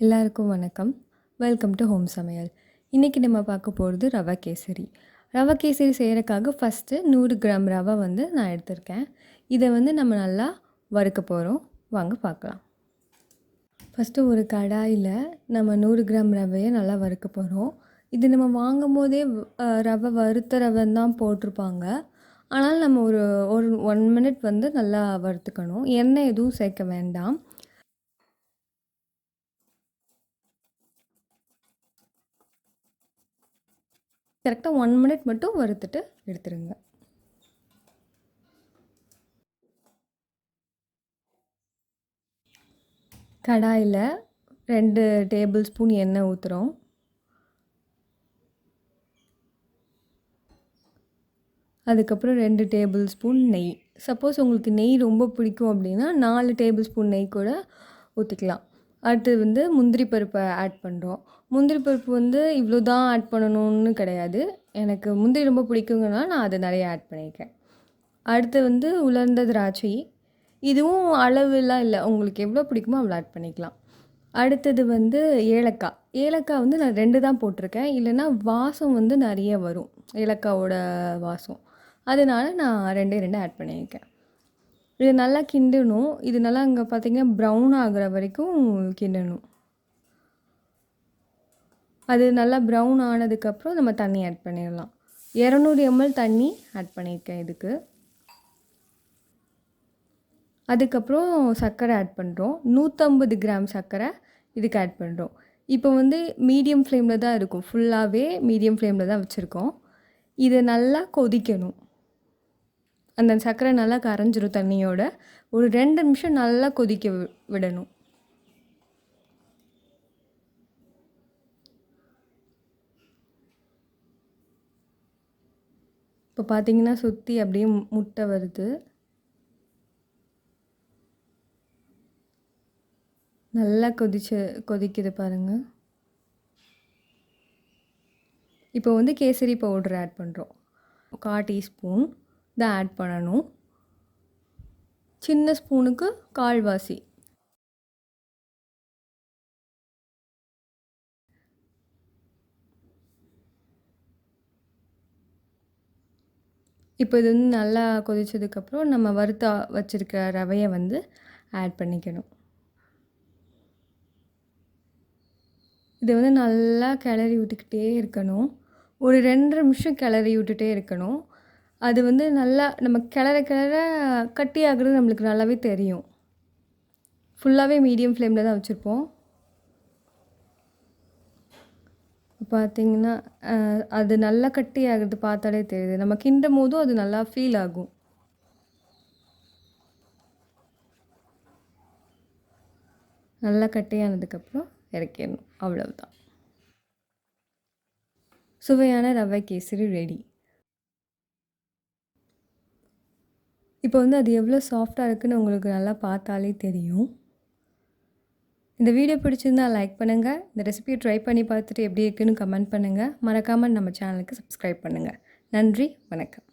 எல்லாருக்கும் வணக்கம். Welcome to home சமையல் இன்றைக்கி நம்ம பார்க்க போகிறது ரவை கேசரி. ரவை கேசரி செய்கிறக்காக ஃபஸ்ட்டு நூறு கிராம் ரவை வந்து நான் எடுத்திருக்கேன். இதை வந்து நம்ம நல்லா வறுக்க போகிறோம் வாங்க பார்க்கலாம். ஃபஸ்ட்டு ஒரு கடாயில் நம்ம நூறு கிராம் ரவையை நல்லா வறுக்க போகிறோம் இது நம்ம வாங்கும் போதே ரவை வறுத்த ரவைன்னு தான் போட்டிருப்பாங்க. ஆனால் நம்ம ஒரு ஒரு ஒன் மினிட் வந்து நல்லா வறுத்துக்கணும். எண்ணெய் எதுவும் சேர்க்க வேண்டாம். கரெக்டாக ஒன் மினிட் மட்டும் வறுத்துட்டு எடுத்துருங்க. கடாயில் ரெண்டு டேபிள் ஸ்பூன் எண்ணெய் ஊற்றுறோம் அதுக்கப்புறம் ரெண்டு டேபிள் ஸ்பூன் நெய். சப்போஸ் உங்களுக்கு நெய் ரொம்ப பிடிக்கும் அப்படின்னா நாலு டேபிள் ஸ்பூன் நெய் கூட ஊற்றிக்கலாம் அடுத்து வந்து முந்திரி பருப்பை ஆட் பண்ணுறோம் முந்திரி பருப்பு வந்து இவ்வளோ தான் ஆட் பண்ணணும்னு கிடையாது. எனக்கு முந்திரி ரொம்ப பிடிக்குங்கனால நான் அதை நிறைய ஆட் பண்ணியிருக்கேன் அடுத்து வந்து உலர்ந்த திராட்சை. இதுவும் அளவுலாம் இல்லை. உங்களுக்கு எவ்வளோ பிடிக்குமோ அவ்வளோ ஆட் பண்ணிக்கலாம். அடுத்தது வந்து ஏலக்காய். ஏலக்காய் வந்து நான் ரெண்டு தான் போட்டிருக்கேன். இல்லைன்னா வாசம் வந்து நிறைய வரும். ஏலக்காவோட வாசம். அதனால நான் ரெண்டே ரெண்டு ஆட் பண்ணியிருக்கேன் இது நல்லா கிண்டணும். இது நல்லா இங்கே பார்த்தீங்கன்னா ப்ரௌன் ஆகிற வரைக்கும் கிண்டணும். அது நல்லா ப்ரௌன் ஆனதுக்கப்புறம் நம்ம தண்ணி ஆட் பண்ணிடலாம். இரநூறு எம்எல் தண்ணி ஆட் பண்ணியிருக்கேன் இதுக்கு. அதுக்கப்புறம் சர்க்கரை ஆட் பண்ணுறோம் நூற்றம்பது கிராம் சர்க்கரை இதுக்கு ஆட் பண்ணுறோம் இப்போ வந்து மீடியம் ஃப்ளேமில் தான் இருக்கும். ஃபுல்லாகவே மீடியம் ஃப்ளேமில் தான் வச்சுருக்கோம். இதை நல்லா கொதிக்கணும். அந்த சர்க்கரை நல்லா கரைஞ்சிரும் தண்ணியோட. ஒரு ரெண்டு நிமிஷம் நல்லா கொதிக்க வி- விடணும். இப்போ பார்த்தீங்கன்னா சுற்றி அப்படியே முட்டை வருது. நல்லா கொதிச்சு கொதிக்குது பாருங்கள் இப்போ வந்து கேசரி பவுடர் ஆட் பண்ணுறோம் கால் டீஸ்பூன். இதை ஆட் பண்ணணும். சின்ன ஸ்பூனுக்கு கால்வாசி. இப்போ இது வந்து நல்லா கொதித்ததுக்கப்புறம் நம்ம வறுத்த வச்சுருக்க ரவையை வந்து ஆட் பண்ணிக்கணும். இதை வந்து நல்லா கிளறி விட்டுக்கிட்டே இருக்கணும். ஒரு ரெண்டு நிமிஷம் கிளறி விட்டுட்டே இருக்கணும். அது வந்து நல்லா நம்ம கிளற கிளற கட்டி ஆகுறது நம்மளுக்கு நல்லாவே தெரியும். ஃபுல்லாகவே மீடியம் ஃப்ளேமில் தான் வச்சுருப்போம். பார்த்திங்கன்னா அது நல்லா கட்டி ஆகிறது பார்த்தாலே தெரியுது. நம்ம கிண்டும் போதும் அது நல்லா ஃபீல் ஆகும். நல்லா கட்டியானதுக்கப்புறம் இறக்கிடணும். அவ்வளவுதான். சுவையான ரவை கேசரி ரெடி இப்போ வந்து அது எவ்வளோ சாஃப்டாக இருக்குன்னு உங்களுக்கு நல்லா பார்த்தாலே தெரியும். இந்த வீடியோ பிடிச்சிருந்தா லைக் பண்ணுங்கள் இந்த ரெசிபியை ட்ரை பண்ணி பார்த்துட்டு எப்படி இருக்குன்னு கமெண்ட் பண்ணுங்கள் மறக்காமல் நம்ம சேனலுக்கு சப்ஸ்கிரைப் பண்ணுங்கள் நன்றி வணக்கம்.